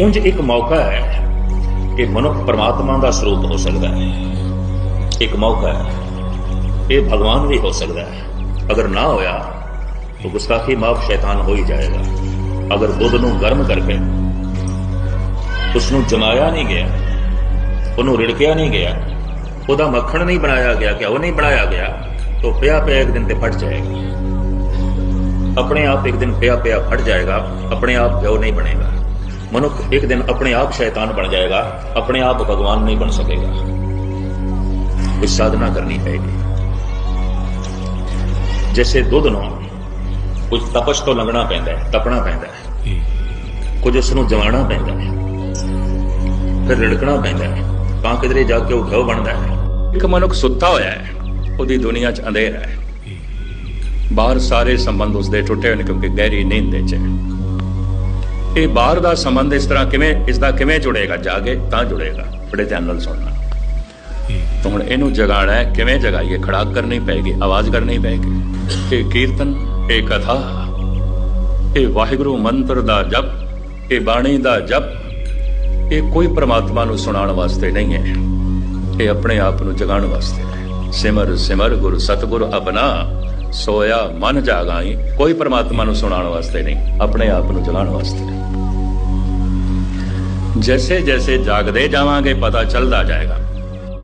ਉਂਝ ਇੱਕ ਮੌਕਾ ਹੈ ਕਿ ਮਨੁੱਖ ਪਰਮਾਤਮਾ ਦਾ ਸਰੂਪ ਹੋ ਸਕਦਾ ਹੈ। ਇੱਕ ਮੌਕਾ ਹੈ ਇਹ ਭਗਵਾਨ ਵੀ ਹੋ ਸਕਦਾ ਹੈ। ਅਗਰ ਨਾ ਹੋਇਆ, ਤਾਂ ਗੁਸਤਾਖੀ ਮਾਫ ਸ਼ੈਤਾਨ ਹੋ ਹੀ ਜਾਏਗਾ। ਅਗਰ ਦੁੱਧ ਨੂੰ ਗਰਮ ਕਰਕੇ ਉਸ ਨੂੰ ਜਮਾਇਆ ਨਹੀਂ ਗਿਆ, ਉਹਨੂੰ ਰਿੜਕਿਆ ਨਹੀਂ ਗਿਆ, ਉਹਦਾ ਮੱਖਣ ਨਹੀਂ ਬਣਾਇਆ ਗਿਆ ਕਿ ਉਹ ਨਹੀਂ ਬਣਾਇਆ ਗਿਆ, ਤਾਂ ਪਿਆ ਪਿਆ ਇੱਕ ਦਿਨ ਤੇ ਫਟ ਜਾਏਗਾ। ਆਪਣੇ ਆਪ ਇੱਕ ਦਿਨ ਪਿਆ ਪਿਆ ਫਟ ਜਾਏਗਾ, ਆਪਣੇ ਆਪ ਘਿਓ ਨਹੀਂ ਬਣੇਗਾ। ਮਨੁੱਖ ਇੱਕ ਦਿਨ ਆਪਣੇ ਆਪ ਸ਼ੈਤਾਨ ਬਣ ਜਾਏਗਾ, ਆਪਣੇ ਆਪ ਭਗਵਾਨ ਨਹੀਂ ਬਣ ਸਕੇਗਾ। ਕੁਝ ਸਾਧਨਾ ਕਰਨੀ ਪਏਗੀ। ਜੈਸੇ ਦੁੱਧ ਨੂੰ ਕੁਝ ਤਪਸ਼ ਤੋਂ ਲੰਘਣਾ ਪੈਂਦਾ ਹੈ, ਤਪਣਾ ਪੈਂਦਾ ਹੈ। ਕੁਝ ਉਸ ਨੂੰ ਜਮਾਣਾ ਪੈਂਦਾ ਹੈ, ਫਿਰ ਰਿੜਕਣਾ ਪੈਂਦਾ ਹੈ, ਤਾਂ ਕਿਧਰੇ ਜਾ ਕੇ ਉਹ ਘਿਓ ਬਣਦਾ ਹੈ। ਇੱਕ ਮਨੁੱਖ ਸੁੱਤਾ ਹੋਇਆ ਹੈ, ਉਹਦੀ ਦੁਨੀਆ 'ਚ ਅੰਧੇਰਾ ਹੈ। ਬਾਹਰ ਸਾਰੇ ਸੰਬੰਧ ਉਸਦੇ ਟੁੱਟੇ ਹੋਏ ਨੇ ਕਿਉਂਕਿ ਗਹਿਰੀ ਨੀਂਦ ਦੇ 'ਚ ਹੈ। ਇਹ ਬਾਹਰ ਦਾ ਸੰਬੰਧ ਇਸ ਤਰ੍ਹਾਂ ਕਿਵੇਂ, ਇਸ ਦਾ ਕਿਵੇਂ ਜੁੜੇਗਾ? ਜਾਗੇ ਤਾਂ ਜੁੜੇਗਾ। ਬੜੇ ਧਿਆਨ ਨਾਲ ਸੁਣਨਾ। ਤਾਂ ਹੁਣ ਇਹਨੂੰ ਜਗਾਣਾ ਹੈ, ਕਿਵੇਂ ਜਗਾਈਏ? ਖੜਾਕ ਕਰਨੀ ਪਏਗੀ, ਆਵਾਜ਼ ਕਰਨੀ ਪਏਗੀ। ਇਹ ਕੀਰਤਨ, ਇਹ ਕਥਾ, ਇਹ ਵਾਹਿਗੁਰੂ ਮੰਤਰ ਦਾ ਜਪ, ਇਹ ਬਾਣੀ ਦਾ ਜਪ, ਇਹ ਕੋਈ ਪ੍ਰਮਾਤਮਾ ਨੂੰ ਸੁਣਾਉਣ ਵਾਸਤੇ ਨਹੀਂ ਹੈ। ਇਹ ਆਪਣੇ ਆਪ ਨੂੰ ਜਗਾਉਣ ਵਾਸਤੇ ਹੈ। ਸਿਮਰ ਸਿਮਰ, ਗੁਰ ਸਤਗੁਰ ਆਪਣਾ ਸੋਇਆ ਮਨ ਜਾਗਾਈ ਕੋਈ ਪਰਮਾਤਮਾ ਨੂੰ ਸੁਣਾਉਣ ਵਾਸਤੇ ਨਹੀਂ, ਆਪਣੇ ਆਪ ਨੂੰ ਜਗਾਉਣ ਵਾਸਤੇ ਹੈ। ਜੈਸੇ ਜੈਸੇ ਜਾਗਦੇ ਜਾਵਾਂਗੇ, ਪਤਾ ਚੱਲਦਾ ਜਾਏਗਾ